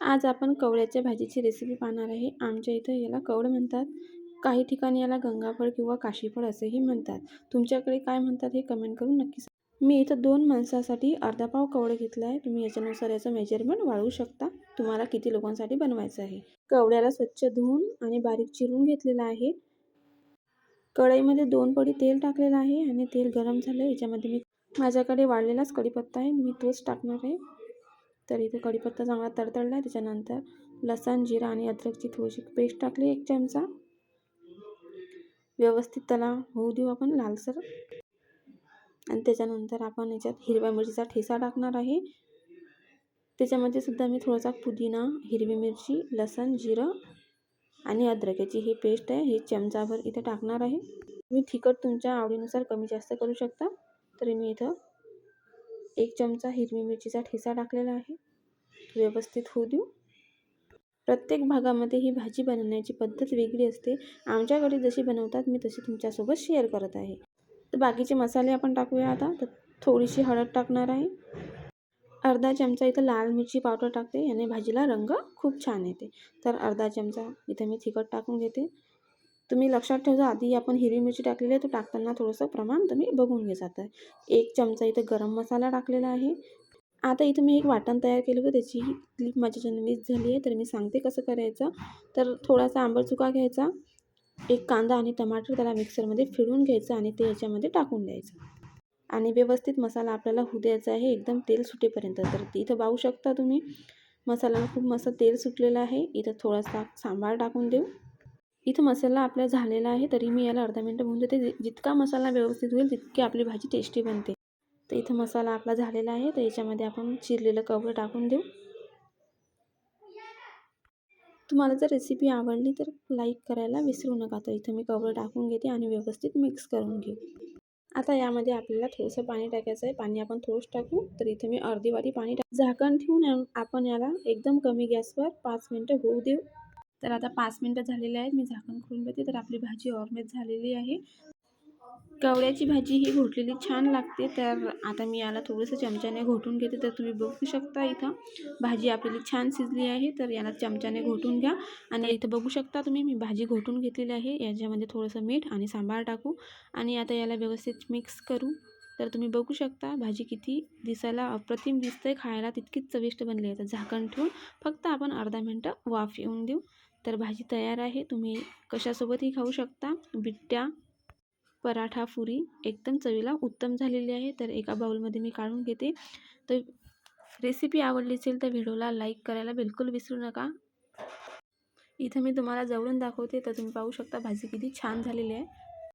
आज आपण कवळ्याच्या भाजीची रेसिपी पाहणार आहे. आमच्या इथं याला कवळ म्हणतात. काही ठिकाणी याला गंगाफळ किंवा काशीफळ असेही म्हणतात. तुमच्याकडे काय म्हणतात हे कमेंट करून नक्की मी इथं दोन माणसासाठी अर्धा पाव कवळं घेतलं आहे. तुम्ही याच्यानुसार याचं मेजरमेंट वाढवू शकता. तुम्हाला किती लोकांसाठी बनवायचं आहे. कवड्याला स्वच्छ धुवून आणि बारीक चिरून घेतलेलं आहे. कढईमध्ये दोन पडी तेल टाकलेलं आहे आणि तेल गरम झालं. याच्यामध्ये मी माझ्याकडे वाळलेलाच कढीपत्ता आहे. मी तोच टाकणार आहे. तर इथे कढीपत्ता चांगला तडतडला आहे त्याच्यानंतर लसण जिरा आणि अद्रकची थोडीशी पेस्ट टाकली एक चमचा. व्यवस्थित त्याला होऊ देऊ आपण लालसर. आणि त्याच्यानंतर आपण याच्यात हिरव्या मिरचीचा ठेसा टाकणार आहे. त्याच्यामध्ये सुद्धा मी थोडासा पुदिना हिरवी मिरची लसण जिरं आणि अद्रक याची ही पेस्ट आहे. हे चमचाभर इथे टाकणार आहे. तुम्ही तिखट तुमच्या आवडीनुसार कमी जास्त करू शकता. तरी मी इथं एक चमचा हिरवी मिरचीचा ठेचा टाकलेला आहे. व्यवस्थित होऊ देऊ. प्रत्येक भागामध्ये ही भाजी बनवण्याची पद्धत वेगळी असते. आमच्याकडे जशी बनवतात मी तशी तुमच्यासोबत शेअर करत आहे. तर बाकीचे मसाले आपण टाकूया आता. तर थोडीशी हळद टाकणार आहे. अर्धा चमचा इथं लाल मिरची पावडर टाकते. याने भाजीला रंग खूप छान येते. तर अर्धा चमचा इथं मी तिखट टाकून घेते. तुम्ही लक्षात ठेवा आधी आपण हिरवी मिरची टाकलेली आहे तो टाकताना थोडंसं प्रमाण तुम्ही बघून घे जातं. एक चमचा इथं गरम मसाला टाकलेला आहे. आता इथं मी एक वाटण तयार केलं होतं त्याची क्लिप माझ्याच्यानं मिस झाली आहे तर मी सांगते कसं करायचं. तर थोडासा आंबट चुका घ्यायचा एक कांदा आणि टमाटर त्याला मिक्सरमध्ये फिरून घ्यायचं आणि ते याच्यामध्ये टाकून द्यायचं. आणि व्यवस्थित मसाला आपल्याला होऊ द्यायचा आहे एकदम तेल सुटेपर्यंत. तर इथं पाहू शकता तुम्ही मसाल्याला खूप मस्त तेल सुटलेलं आहे. इथं थोडासा सांबार टाकून देऊ. इथं मसाला आपला झालेला आहे तरी मी याला अर्धा मिनटं होऊन देते. जितका मसाला व्यवस्थित होईल तितकी आपली भाजी टेस्टी बनते. तर इथं मसाला आपला झालेला आहे तर याच्यामध्ये आपण चिरलेलं कवळं टाकून देऊ. तुम्हाला जर रेसिपी आवडली तर लाईक करायला विसरू नका. तर इथं मी कवळं टाकून घेते आणि व्यवस्थित मिक्स करून घेऊ. आता यामध्ये आपल्याला थोडंसं पाणी टाकायचं आहे. पाणी आपण थोडंच टाकू तर इथे मी अर्धी वाटी पाणी टाक झाकण ठेवून आपण याला एकदम कमी गॅसवर पाच मिनटं होऊ देऊ. तर आता पाच मिनटं झालेले आहेत. मी झाकण खोलून घेते. तर आपली भाजी ऑर्मेज झालेली आहे. कवळ्याची भाजी ही घोटलेली छान लागते. तर आता मी याला थोडंसं चमच्याने घोटून घेते. तर तुम्ही बघू शकता इथं भाजी आपली छान शिजली आहे. तर याला चमच्याने घोटून घ्या. आणि इथं बघू शकता तुम्ही मी भाजी घोटून घेतलेली आहे. याच्यामध्ये थोडंसं मीठ आणि सांबार टाकू. आणि आता याला व्यवस्थित मिक्स करू. तर तुम्ही बघू शकता भाजी किती दिसायला अप्रतिम दिसते खायला तितकीच चविष्ट बनली आहे. तर झाकण ठेवून फक्त आपण अर्धा मिनटं वाफ येऊन देऊ. तर भाजी तयार आहे. तुम्ही कशासोबतही खाऊ शकता. बिट्ट्या पराठा पुरी एकदम चवीला उत्तम झालेली आहे. तर एका बाउलमध्ये मी काढून घेते. तर रेसिपी आवडली असेल तर व्हिडिओला लाईक करायला बिलकुल विसरू नका. इथं मी तुम्हाला जवळून दाखवते. तर तुम्ही पाहू शकता भाजी किती छान झालेली आहे.